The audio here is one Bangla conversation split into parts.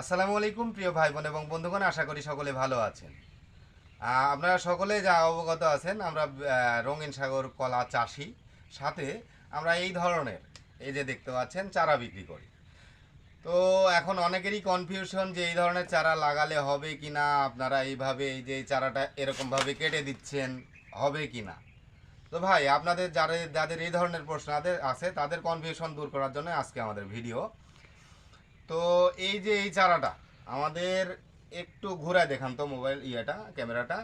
আসসালামু আলাইকুম, প্রিয় ভাই বোন এবং বন্ধুগণ, আশা করি সকলে ভালো আছেন। আপনারা সকলে যা অবগত আছেন, আমরা রঙিন সাগর কলা চাষি, সাথে আমরা এই ধরনের, এই যে দেখতে পাচ্ছেন, চারা বিক্রি করি। তো এখন অনেকেরই কনফিউশন যে এই ধরনের চারা লাগালে হবে কি না আপনারা এইভাবে এই যে চারাটা এরকমভাবে কেটে দিচ্ছেন, হবে কি না তো ভাই, আপনাদের যারা যাদের এই ধরনের প্রশ্ন আছে তাদের কনফিউশন দূর করার জন্য আজকে আমাদের ভিডিও তো এই যে এই চারাটা, আমাদের একটু ঘুরায় দেখান তো মোবাইল ইয়েটা, ক্যামেরাটা।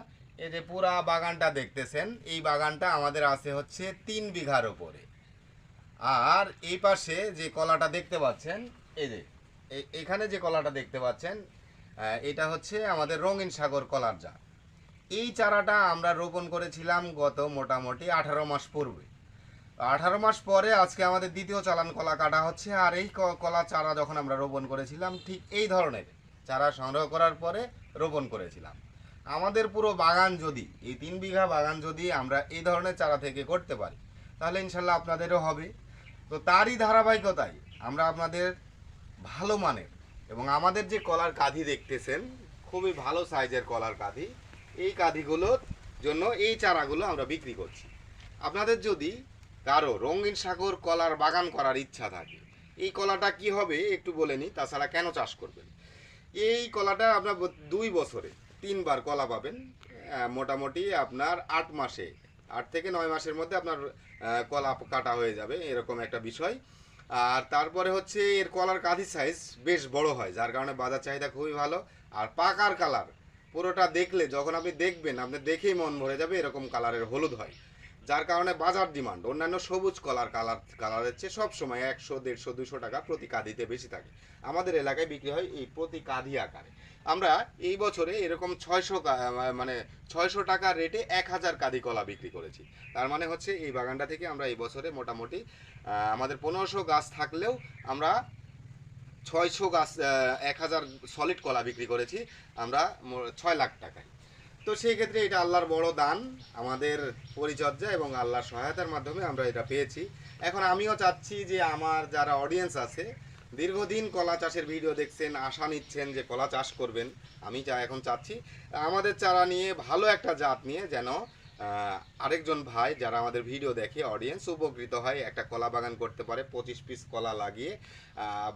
এই যে পুরা বাগানটা দেখতেছেন, এই বাগানটা আমাদের আছে হচ্ছে তিন বিঘার ওপরে আর এই পাশে যে কলাটা দেখতে পাচ্ছেন, এই যে এখানে যে কলাটা দেখতে পাচ্ছেন এটা হচ্ছে আমাদের রঙিন সাগর কলার জাত। এই চারাটা আমরা রোপণ করেছিলাম গত মোটামুটি আঠারো মাস পূর্বে। আঠারো মাস পরে আজকে আমাদের দ্বিতীয় চালান কলা কাটা হচ্ছে, আর এই কলা চারা যখন আমরা রোপণ করেছিলাম, ঠিক এই ধরনের চারা সংগ্রহ করার পরে রোপণ করেছিলাম। আমাদের পুরো বাগান যদি, এই তিন বিঘা বাগান যদি আমরা এই ধরনের চারা থেকে করতে পারি, তাহলে ইনশাল্লাহ আপনাদেরও হবে। তো তারই ধারাবাহিকতায় আমরা আপনাদের ভালো মানের এবং আমাদের যে কলার কাঁধি দেখতেছেন, খুবই ভালো সাইজের কলার কাঁধি, এই কাঁধিগুলোর জন্য এই চারাগুলো আমরা বিক্রি করছি। আপনাদের যদি কারও রঙিন সাগর কলার বাগান করার ইচ্ছা থাকে। এই কলাটা কি হবে একটু বলে নিই তাছাড়া কেন চাষ করবেন? এই কলাটা আপনার দুই বছরে তিনবার কলা পাবেন। মোটামুটি আপনার আট মাসে, আট থেকে নয় মাসের মধ্যে আপনার কলা কাটা হয়ে যাবে, এরকম একটা বিষয়। আর তারপরে হচ্ছে এর কলার কাঁধি সাইজ বেশ বড় হয়, যার কারণে বাজার চাহিদা খুবই ভালো। আর পাকার কালার পুরোটা দেখলে, যখন আপনি দেখবেন আপনি দেখেই মন ভরে যাবে এরকম কালারের হলুদ হয়। যার কারণে বাজার ডিমান্ড, অন্যান্য সবুজ কলার কালার কালারের চেয়ে সবসময় একশো, দেড়শো, দুশো টাকা প্রতি কাঁধিতে বেশি থাকে। আমাদের এলাকায় বিক্রি হয় এই প্রতি কাঁধি আকারে। আমরা এই বছরে এরকম ছয়শো মানে ছয়শো টাকা রেটে এক হাজার কাঁধি কলা বিক্রি করেছি। তার মানে হচ্ছে এই বাগানটা থেকে আমরা এই বছরে মোটামুটি আমাদের পনেরোশো গাছ থাকলেও আমরা ছয়শো গাছ এক হাজার সলিড কলা বিক্রি করেছি। আমরা ছয় লাখ টাকায়। তো সেই ক্ষেত্রে এটা আল্লাহর বড় দান, আমাদের পরিচর্যা এবং আল্লাহর সহায়তার মাধ্যমে আমরা এটা পেয়েছি। এখন আমিও চাচ্ছি যে আমার যারা অডিয়েন্স আছে, দীর্ঘদিন কলা চাষের ভিডিও দেখছেন, আশা নিচ্ছেন যে কলা চাষ করবেন। আমি চা এখন চাচ্ছি, আমাদের চারা নিয়ে ভালো একটা জাত নিয়ে যেন আরেকজন ভাই যারা আমাদের ভিডিও দেখে অডিয়েন্স উপকৃত হয়, একটা কলা বাগান করতে পারে, পঁচিশ পিস কলা লাগিয়ে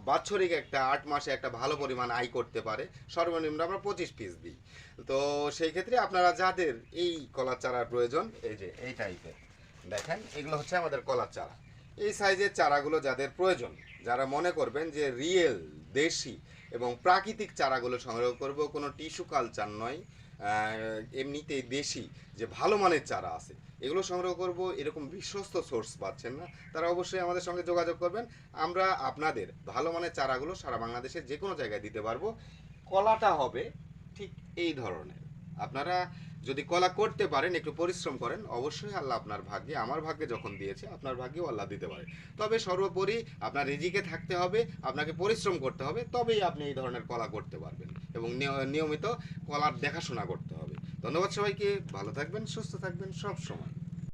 বাৎসরিক একটা আট মাসে একটা ভালো পরিমাণ আয় করতে পারে। সর্বনিম্ন আমরা পঁচিশ পিস দিই। তো সেই ক্ষেত্রে আপনারা যাদের এই কলার চারার প্রয়োজন, এই যে এই টাইপের দেখেন, এগুলো হচ্ছে আমাদের কলার চারা। এই সাইজের চারাগুলো যাদের প্রয়োজন, যারা মনে করবেন যে রিয়েল দেশি এবং প্রাকৃতিক চারাগুলো সংগ্রহ করব, কোনো টিস্যু কালচার নয় আহ, এমনিতেই দেশি যে ভালো মানের চারা আছে এগুলো সংগ্রহ করব এরকম বিশ্বস্ত সোর্স পাচ্ছেন না তারা অবশ্যই আমাদের সঙ্গে যোগাযোগ করবেন। আমরা আপনাদের ভালো মানের চারাগুলো সারা বাংলাদেশের যে কোনো জায়গায় দিতে পারব। কলাটা হবে ঠিক এই ধরনের। আপনারা যদি কলা করতে পারেন, একটু পরিশ্রম করেন, অবশ্যই আল্লাহ আপনার ভাগ্যে, আমার ভাগ্যে যখন দিয়েছে, আপনার ভাগ্যেও আল্লাহ দিতে পারে। তবে সর্বোপরি আপনার রিজিকে থাকতে হবে, আপনাকে পরিশ্রম করতে হবে, তবেই আপনি এই ধরনের কলা করতে পারবেন এবং নিয়- নিয়মিত কলার দেখাশোনা করতে হবে। ধন্যবাদ সবাইকে, ভালো থাকবেন, সুস্থ থাকবেন সব সময়।